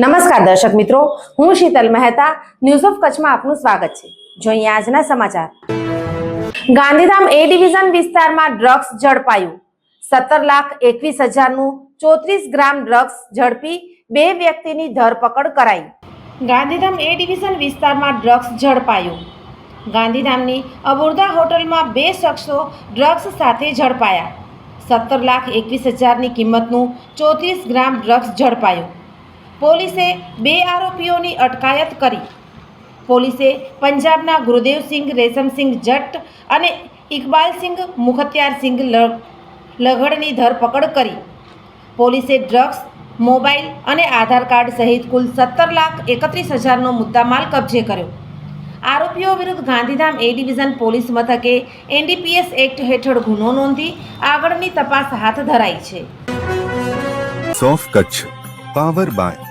નમસ્કાર દર્શક મિત્રો, હું શીતલ મહેતા ન્યૂઝ ઓફ કચ્છમાં આપનું સ્વાગત છે. જોઈએ આજના સમાચાર. ગાંધીધામ એ ડિવિઝન વિસ્તારમાં ડ્રગ્સ ઝડપાયું. સત્તર લાખ એકવીસ હજારનું ચોત્રીસ ગ્રામ ડ્રગ્સ ઝડપી બે વ્યક્તિની ધરપકડ કરાઈ. ગાંધીધામ એ ડિવિઝન વિસ્તારમાં ડ્રગ્સ ઝડપાયું. ગાંધીધામની અબુર્દા હોટલમાં બે શખ્સો ડ્રગ્સ સાથે ઝડપાયા. સત્તર લાખ એકવીસ હજારની કિંમતનું ચોત્રીસ ગ્રામ ડ્રગ્સ ઝડપાયું. પોલીસે બે આરોપીઓની અટકાયત કરી. પોલીસે પંજાબના ગુરુદેવસિંહ રેશમસિંહ જટ્ટ અને ઇકબાલસિંહ મુખત્યારસિંહ લ- લગડની ધરપકડ કરી. પોલીસે ડ્રગ્સ, મોબાઈલ અને આધાર કાર્ડ સહિત કુલ સત્તર લાખ એકત્રીસ હજારનો મુદ્દામાલ કબજે કર્યો. આરોપીઓ વિરુદ્ધ ગાંધીધામ એ ડિવિઝન પોલીસ મથકે એનડીપીએસ એક્ટ હેઠળ ગુનો નોંધી આગળની તપાસ હાથ ધરાઈ છે. સોફ Kutch, power by